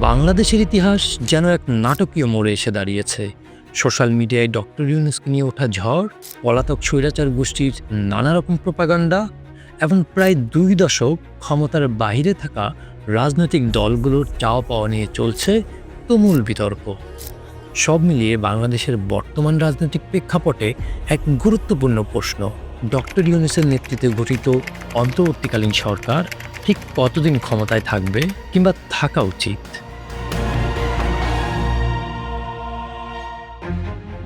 বাংলাদেশের ইতিহাস যেন এক নাটকীয় মোড়ে এসে দাঁড়িয়েছে। সোশ্যাল মিডিয়ায় ডক্টর ইউনুসকে নিয়ে ওঠা ঝড়, পলাতক স্বৈরাচার গোষ্ঠীর নানা রকম প্রপাগান্ডা এবং প্রায় দুই দশক ক্ষমতার বাইরে থাকা রাজনৈতিক দলগুলোর চাওয়া পাওয়া নিয়ে চলছে তুমুল বিতর্ক। সব মিলিয়ে বাংলাদেশের বর্তমান রাজনৈতিক প্রেক্ষাপটে এক গুরুত্বপূর্ণ প্রশ্ন। ডক্টর ইউনুসের নেতৃত্বে গঠিত অন্তর্বর্তীকালীন সরকার ঠিক কতদিন ক্ষমতায় থাকবে কিংবা থাকা উচিত?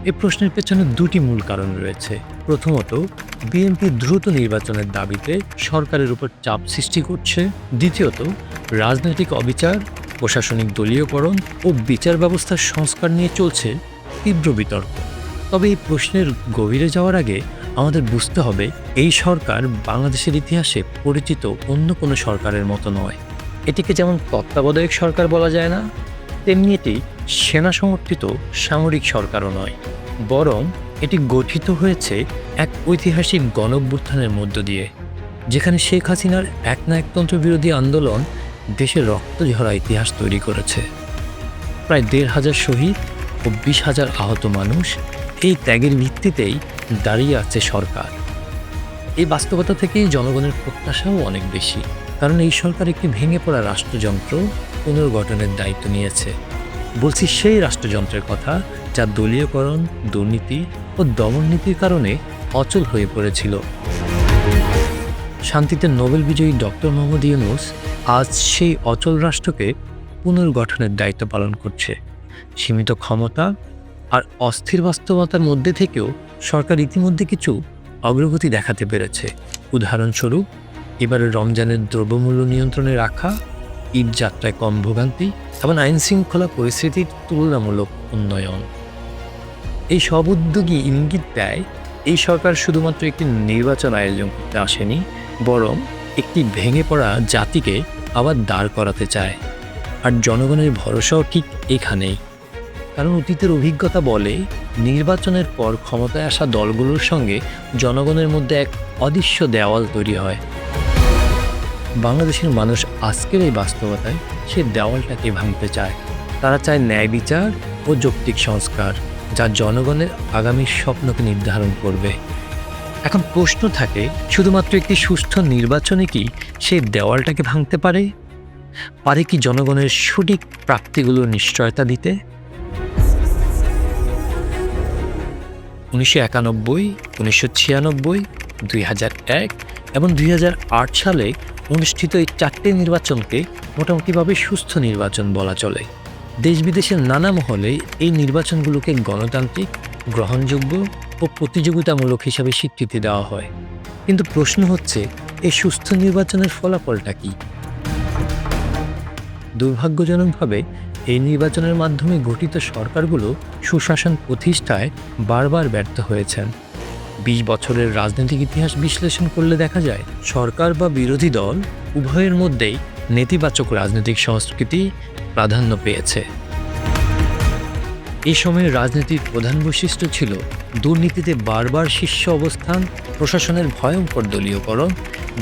এ প্রশ্নের পেছনে দুটি মূল কারণ রয়েছে। প্রথমত, বিএনপি দ্রুত নির্বাচনের দাবিতে সরকারের উপর চাপ সৃষ্টি করছে। দ্বিতীয়ত, রাজনৈতিক অবিচার, প্রশাসনিক দলীয়করণ ও বিচার ব্যবস্থার সংস্কার নিয়ে চলছে তীব্র বিতর্ক। তবে এই প্রশ্নের গভীরে যাওয়ার আগে আমাদের বুঝতে হবে, এই সরকার বাংলাদেশের ইতিহাসে পরিচিত অন্য কোনো সরকারের মতো নয়। এটিকে যেমন তত্ত্বাবধায়ক সরকার বলা যায় না, তেমনি এটি সেনা সমর্থিত সামরিক সরকারও নয়, বরং এটি গঠিত হয়েছে এক ঐতিহাসিক গণভ্যুত্থানের মধ্য দিয়ে, যেখানে শেখ হাসিনার এক না একতন্ত্র বিরোধী আন্দোলন দেশের রক্ত ঝরা ইতিহাস তৈরি করেছে। প্রায় দেড় হাজার শহীদ ও বিশ হাজার আহত মানুষ এই ত্যাগের ভিত্তিতেই দাঁড়িয়ে আছে সরকার। এই বাস্তবতা থেকেই জনগণের প্রত্যাশাও অনেক বেশি, কারণ এই সরকার একটি ভেঙে পড়া রাষ্ট্রযন্ত্র পুনর্গঠনের দায়িত্ব নিয়েছে। বলছি সেই রাষ্ট্রযন্ত্রের কথা যা দলীয়করণ, দুর্নীতি ও দমননীতির কারণে অচল হয়ে পড়েছিল। শান্তিতে নোবেল বিজয়ী ডক্টর মোহাম্মদ ইউনুস আজ সেই অচল রাষ্ট্রকে পুনর্গঠনের দায়িত্ব পালন করছে। সীমিত ক্ষমতা আর অস্থির বাস্তবতার মধ্যে থেকেও সরকার ইতিমধ্যে কিছু অগ্রগতি দেখাতে পেরেছে। উদাহরণস্বরূপ এবারে রমজানের দ্রব্যমূল্য নিয়ন্ত্রণে রাখা ঈদ যাত্রায় কম ভোগান্তি এবং আইন শৃঙ্খলা পরিস্থিতির তুলনামূলক উন্নয়ন। এই সব উদ্যোগই ইঙ্গিত দেয়, এই সরকার শুধুমাত্র একটি নির্বাচন আয়োজন করতে আসেনি, বরং একটি ভেঙে পড়া জাতিকে আবার দাঁড় করাতে চায়। আর জনগণের ভরসাও ঠিক এখানেই। কারণ অতীতের অভিজ্ঞতা বলে, নির্বাচনের পর ক্ষমতায় আসা দলগুলোর সঙ্গে জনগণের মধ্যে এক অদৃশ্য দেওয়াল তৈরি হয়। বাংলাদেশের মানুষ আজকের এই বাস্তবতায় সে দেওয়ালটাকে ভাঙতে চায়। তারা চায় ন্যায় বিচার ও যৌক্তিক সংস্কার, যা জনগণের আগামী স্বপ্নকে নির্ধারণ করবে। এখন প্রশ্ন থাকে, শুধুমাত্র একটি সুষ্ঠু নির্বাচনে কি সেই দেওয়ালটাকে ভাঙতে পারে? পারে কি জনগণের সঠিক প্রাপ্তিগুলো নিশ্চয়তা দিতে? উনিশশো একানব্বই, উনিশশো ছিয়ানব্বই, দুই হাজার এক এবং দুই হাজার আট সালে অনুষ্ঠিত এই চারটি নির্বাচনকে মোটামুটিভাবে সুস্থ নির্বাচন বলা চলে। দেশ বিদেশের নানা মহলে এই নির্বাচনগুলোকে গণতান্ত্রিক, গ্রহণযোগ্য ও প্রতিযোগিতামূলক হিসাবে স্বীকৃতি দেওয়া হয়। কিন্তু প্রশ্ন হচ্ছে, এই সুস্থ নির্বাচনের ফলাফলটা কী? দুর্ভাগ্যজনকভাবে এই নির্বাচনের মাধ্যমে গঠিত সরকারগুলো সুশাসন প্রতিষ্ঠায় বারবার ব্যর্থ হয়েছেন। বিশ বছরের রাজনৈতিক ইতিহাস বিশ্লেষণ করলে দেখা যায়, সরকার বা বিরোধী দল উভয়ের মধ্যেই নেতিবাচক রাজনৈতিক সংস্কৃতি প্রাধান্য পেয়েছে। এই সময়ে রাজনীতির প্রধান বৈশিষ্ট্য ছিল দুর্নীতিতে বারবার শীর্ষ অবস্থান, প্রশাসনের ভয়ঙ্কর দলীয়করণ,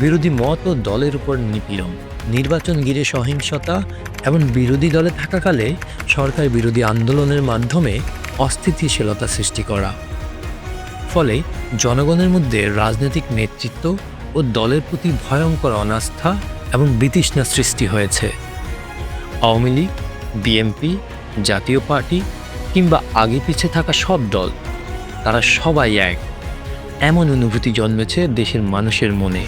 বিরোধী মত ও দলের উপর নিপীড়ন, নির্বাচন ঘিরে সহিংসতা এবং বিরোধী দলে থাকাকালে সরকার বিরোধী আন্দোলনের মাধ্যমে অস্থিতিশীলতা সৃষ্টি করা। ফলে জনগণের মধ্যে রাজনৈতিক নেতৃত্ব ও দলের প্রতি ভয়ঙ্কর অনাস্থা এবং বিতৃষ্ণা সৃষ্টি হয়েছে। আওয়ামী লীগ, বিএনপি, জাতীয় পার্টি কিংবা আগে পিছে থাকা সব দল, তারা সবাই এক। এমন অনুভূতি জন্মেছে দেশের মানুষের মনে।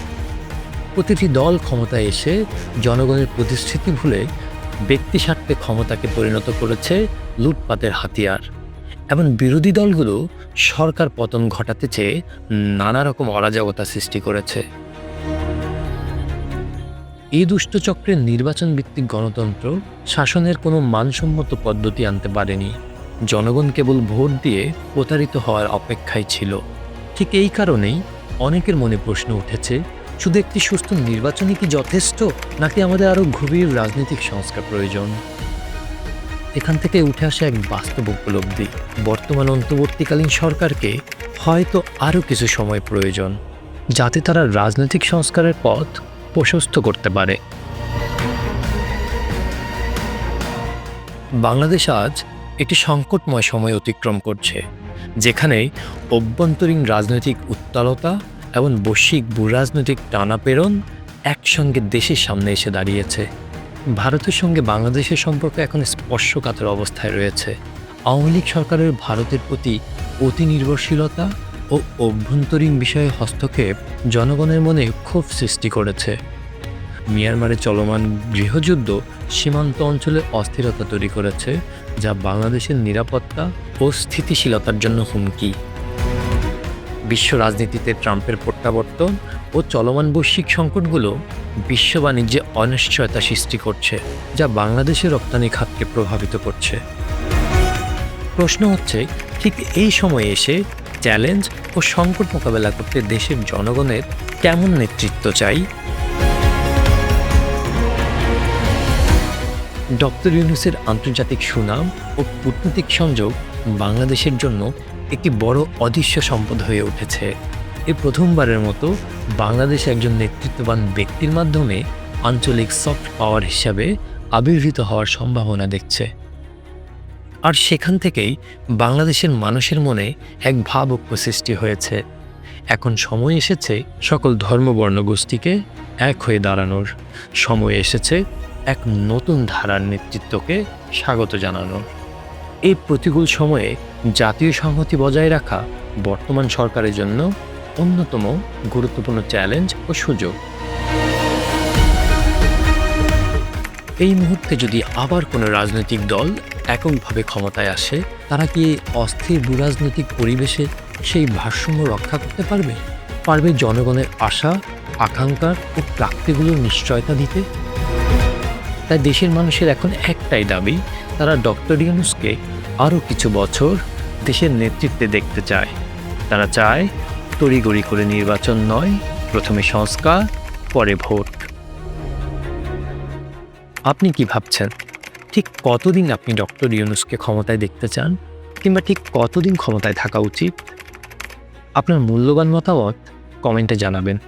প্রতিটি দল ক্ষমতায় এসে জনগণের প্রতিশ্রুতি ভুলে ব্যক্তি স্বার্থে ক্ষমতাকে পরিণত করেছে লুটপাতের হাতিয়ার। এবং বিরোধী দলগুলো সরকার পতন ঘটাতে চেয়ে নানা রকম অরাজকতা সৃষ্টি করেছে। এই দুষ্টচক্রের নির্বাচন ভিত্তিক গণতন্ত্র শাসনের কোনো মানসম্মত পদ্ধতি আনতে পারেনি। জনগণ কেবল ভোট দিয়ে প্রতারিত হওয়ার অপেক্ষায় ছিল। ঠিক এই কারণেই অনেকের মনে প্রশ্ন উঠেছে, শুধু একটি সুস্থ নির্বাচনই কি যথেষ্ট, নাকি আমাদের আরও গভীর রাজনৈতিক সংস্কার প্রয়োজন? এখান থেকে উঠে আসা এক বাস্তব উপলব্ধি। বর্তমান অন্তর্বর্তীকালীন সরকারকে হয়তো আরও কিছু সময় প্রয়োজন, যাতে তারা রাজনৈতিক সংস্কারের পথ প্রশস্ত করতে পারে। বাংলাদেশ আজ একটি সংকটময় সময় অতিক্রম করছে যেখানে অভ্যন্তরীণ রাজনৈতিক উত্তালতা এবং বৈশ্বিক ভূরাজনৈতিক টানাপেরণ একসঙ্গে দেশের সামনে এসে দাঁড়িয়েছে। ভারতের সঙ্গে বাংলাদেশের সম্পর্ক এখন স্পর্শকাতর অবস্থায় রয়েছে। আওয়ামী লীগ সরকারের ভারতের প্রতি অতি নির্ভরশীলতা ও অভ্যন্তরীণ বিষয়ে হস্তক্ষেপ জনগণের মনে ক্ষোভ সৃষ্টি করেছে। মিয়ানমারে চলমান গৃহযুদ্ধ সীমান্ত অঞ্চলে অস্থিরতা তৈরি করেছে, যা বাংলাদেশের নিরাপত্তা ও স্থিতিশীলতার জন্য হুমকি। বিশ্ব রাজনীতিতে ট্রাম্পের প্রত্যাবর্তন ও চলমান বৈশ্বিক সংকটগুলো বিশ্ব বাণিজ্যে অনিশ্চয়তা সৃষ্টি করছে, যা বাংলাদেশের রপ্তানি খাতকে প্রভাবিত করছে। প্রশ্ন হচ্ছে, ঠিক এই সময়ে এসে চ্যালেঞ্জ ও সংকট মোকাবেলা করতে দেশের জনগণের কেমন নেতৃত্ব চাই? ডক্টর ইউনুসের আন্তর্জাতিক সুনাম ও কূটনৈতিক সংযোগ বাংলাদেশের জন্য একটি বড় অদৃশ্য সম্পদ হয়ে উঠেছে। এ প্রথমবারের মতো বাংলাদেশ একজন নেতৃত্ববান ব্যক্তির মাধ্যমে আঞ্চলিক সফট পাওয়ার হিসাবে আবির্ভূত হওয়ার সম্ভাবনা দেখছে। আর সেখান থেকেই বাংলাদেশের মানুষের মনে এক ভাবক্য সৃষ্টি হয়েছে। এখন সময় এসেছে সকল ধর্মবর্ণ গোষ্ঠীকে এক হয়ে দাঁড়ানোর। সময় এসেছে এক নতুন ধারার নেতৃত্বকে স্বাগত জানানোর। এই প্রতিকূল সময়ে জাতীয় সংহতি বজায় রাখা বর্তমান সরকারের জন্য অন্যতম গুরুত্বপূর্ণ চ্যালেঞ্জ ও সুযোগ। এই মুহূর্তে যদি আবার কোনো রাজনৈতিক দল এককভাবে ক্ষমতায় আসে, তারা কি অস্থির ভূরাজনৈতিক পরিবেশে সেই ভারসাম্য রক্ষা করতে পারবে? পারবে জনগণের আশা, আকাঙ্ক্ষার ও প্রাপ্তিগুলোর নিশ্চয়তা দিতে? তাই দেশের মানুষের এখন একটাই দাবি তারা ডক্টর ইউনুসকে আরও কিছু বছর দেশের নেতৃত্বে দেখতে চায়। তারা চায় তড়িগড়ি করে নির্বাচন নয়, প্রথমে সংস্কার, পরে ভোট। আপনি কি ভাবছেন, ঠিক কতদিন আপনি ডক্টর ইউনুসকে ক্ষমতায় দেখতে চান, কিংবা ঠিক কতদিন ক্ষমতায় থাকা উচিত? আপনার মূল্যবান মতামত কমেন্টে জানাবেন।